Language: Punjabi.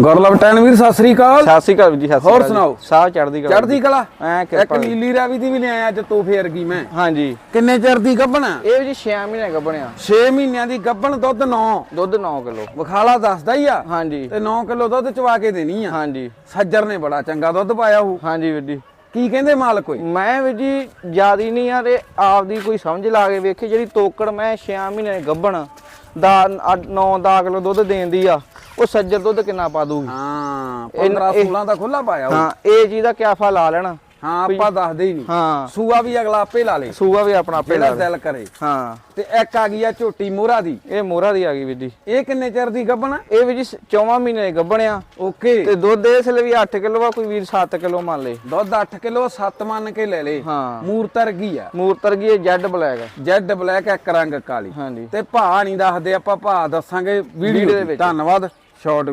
ਗੁਰਲਵ ਟੈਨ ਵੀਰ ਸਤਿ ਸ੍ਰੀ ਅਕਾਲ। ਸਤਿ ਸ਼੍ਰੀ ਅਕਾਲ ਜੀ ਸਤਿ ਸ਼੍ਰੀ ਹੋਰ ਅਕਾਲ ਜੀ। ਸੁਣਾਓ? ਸਾਹ ਚੜਦੀ ਕਲਾ ਚੜ੍ਹਦੀ ਕਲਾ? ਐ ਇੱਕ ਨੀਲੀ ਰਾਵੀ ਦੀ ਵੀ ਲਿਆਇਆ ਅੱਜ ਤੋਹਫੇ ਵਰਗੀ ਮੈਂ। ਹਾਂਜੀ। ਕਿੰਨੇ ਚਿਰ ਦੀ ਗੱਭਣ ਇਹ ਵੀ ਜੀ 6 ਮਹੀਨੇ ਦਾ ਬਣਿਆ 6 ਮਹੀਨਿਆਂ ਦੀ ਗੱਭਣ ਦੁੱਧ 9 ਦੁੱਧ 9 ਕਿਲੋ। ਵਿਖਾਲਾ ਦੱਸਦਾ ਹੀ ਆ। ਹਾਂਜੀ। ਤੇ 9 ਕਿਲੋ ਦੁੱਧ ਚਵਾ ਕੇ ਦੇਣੀ ਆ। ਹਾਂਜੀ। ਸੱਜਰ ਨੇ ਬੜਾ ਚੰਗਾ ਦੁੱਧ ਪਾਇਆ ਹੋਊ ਹਾਂਜੀ ਵੀਰ ਜੀ। ਕੀ ਕਹਿੰਦੇ ਮਾਲ ਕੋਈ ਮੈਂ ਵੀਰ ਜੀ ਜਿਆਦੀ ਨਹੀਂ ਆ ਤੇ ਆਪਦੀ ਕੋਈ ਸਮਝ ਲਾ ਕੇ ਵੇਖੀ ਜਿਹੜੀ ਤੋਕੜ ਮੈਂ 6 ਮਹੀਨੇ ਗੱਭਣ ਦਾ 9 10 ਕਿਲੋ ਦੁੱਧ ਦੇਣ ਦੀ ਆ ਉਹ ਸੱਜਰ ਦੁੱਧ ਕਿੰਨਾ ਪਾ ਦੂਗੀ? ਹਾਂ ਇਹ- 15 ਇਹ- 16 ਦਾ ਖੁੱਲਾ ਪਾਇਆ ਹਾਂ ਇਹ ਚੀਜ਼ ਦਾ ਕਿਆਫਾ ਲਾ ਲੈਣਾ। ਹਾਂ ਆਪਾਂ ਦੱਸਦੇ ਹੀ ਨਹੀਂ। ਹਾਂ। ਸੂਆ ਵੀ ਅਗਲਾ ਆਪੇ ਲਾ ਲੇ। ਸੂਆ ਵੀ ਆਪਣਾ ਆਪੇ ਲਾ ਲੈ। ਦਿਲ ਕਰੇ। ਹਾਂ। ਤੇ ਇੱਕ ਆ ਗਈ ਆ ਝੋਟੀ ਮੋਹਰਾ ਦੀ। ਇਹ ਮੋਹਰਾ ਦੀ ਆ ਗਈ ਵੀਰ ਜੀ ਇਹ ਕਿੰਨੇ ਚਿਰ ਦੀ ਗੱਭਣ? ਇਹ ਵੀ ਜੀ 14 ਮਹੀਨੇ ਦੀ ਗੱਭਣਿਆ। ਓਕੇ। ਤੇ ਦੁੱਧ ਇਸ ਲਈ ਵੀ 8 ਕਿਲੋ ਆ ਕੋਈ ਵੀਰ 7 ਕਿਲੋ ਮੰਨ ਲੇ। ਦੁੱਧ 8 ਕਿਲੋ 7 ਮੰਨ ਕੇ ਲੈ ਲੇ। ਹਾਂ। ਮੂਰਤਰ ਗਈ ਆ? ਮੂਰਤਰ ਗਈ ਜੈਡ ਬਲੈਕ ਜੈਡ ਬਲੈਕ ਇੱਕ ਰੰਗ ਕਾਲੀ। ਹਾਂਜੀ। ਤੇ ਭਾ ਨਹੀਂ ਦੱਸਦੇ ਆਪਾਂ ਭਾ ਦੱਸਾਂਗੇ ਵੀਡੀਓ ਦੇ ਵਿੱਚ। ਧੰਨਵਾਦ। ਸ਼ਾਰਟ